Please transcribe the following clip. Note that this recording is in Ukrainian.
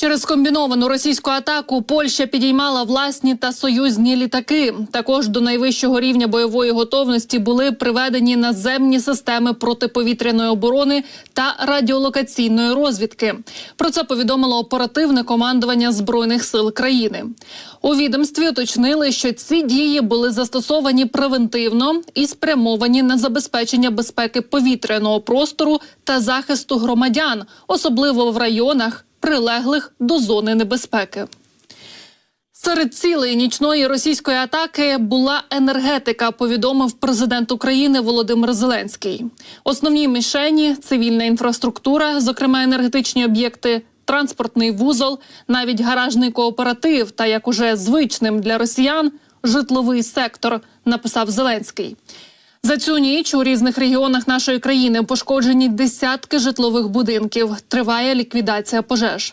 Через комбіновану російську атаку Польща підіймала власні та союзні літаки. Також до найвищого рівня бойової готовності були приведені наземні системи протиповітряної оборони та радіолокаційної розвідки. Про це повідомило оперативне командування збройних сил країни. У відомстві уточнили, що ці дії були застосовані превентивно і спрямовані на забезпечення безпеки повітряного простору та захисту громадян, особливо в районах прилеглих до зони небезпеки. Серед цілей нічної російської атаки була енергетика, повідомив президент України Володимир Зеленський. Основні мішені цивільна інфраструктура, зокрема енергетичні об'єкти, транспортний вузол, навіть гаражний кооператив та як уже звичним для росіян житловий сектор, написав Зеленський. За цю ніч у різних регіонах нашої країни пошкоджені десятки житлових будинків. Триває ліквідація пожеж.